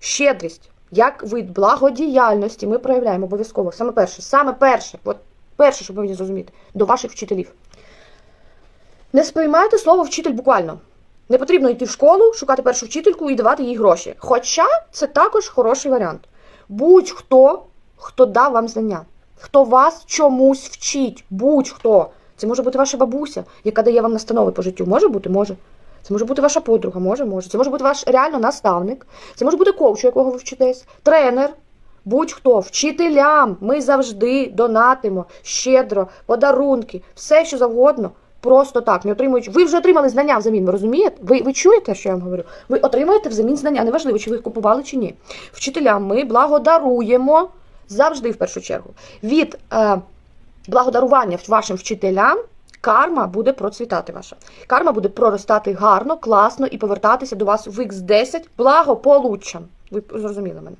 щедрість, як вид благодіяльності ми проявляємо обов'язково. Саме перше, саме перше, от перше, що повинні зрозуміти, до ваших вчителів. Не сприймайте слово вчитель буквально. Не потрібно йти в школу, шукати першу вчительку і давати їй гроші. Хоча це також хороший варіант. Будь-хто, хто дав вам знання, хто вас чомусь вчить, будь-хто. Це може бути ваша бабуся, яка дає вам настанови по життю. Може бути? Може. Це може бути ваша подруга, може, може. Це може бути ваш реально наставник. Це може бути коуч, у якого ви вчитесь, тренер. Будь-хто, вчителям. Ми завжди донатимо щедро, подарунки, все що завгодно. Просто так, не отримуючи. Ви вже отримали знання взамін, ви розумієте? Ви, ви чуєте, що я вам говорю? Ви отримуєте взамін знання, неважливо, чи ви їх купували чи ні. Вчителям ми благодаруємо завжди в першу чергу. Від е, благодарування вашим вчителям карма буде процвітати ваша. Карма буде проростати гарно, класно і повертатися до вас в Х10 благополуччям. Ви зрозуміли мене?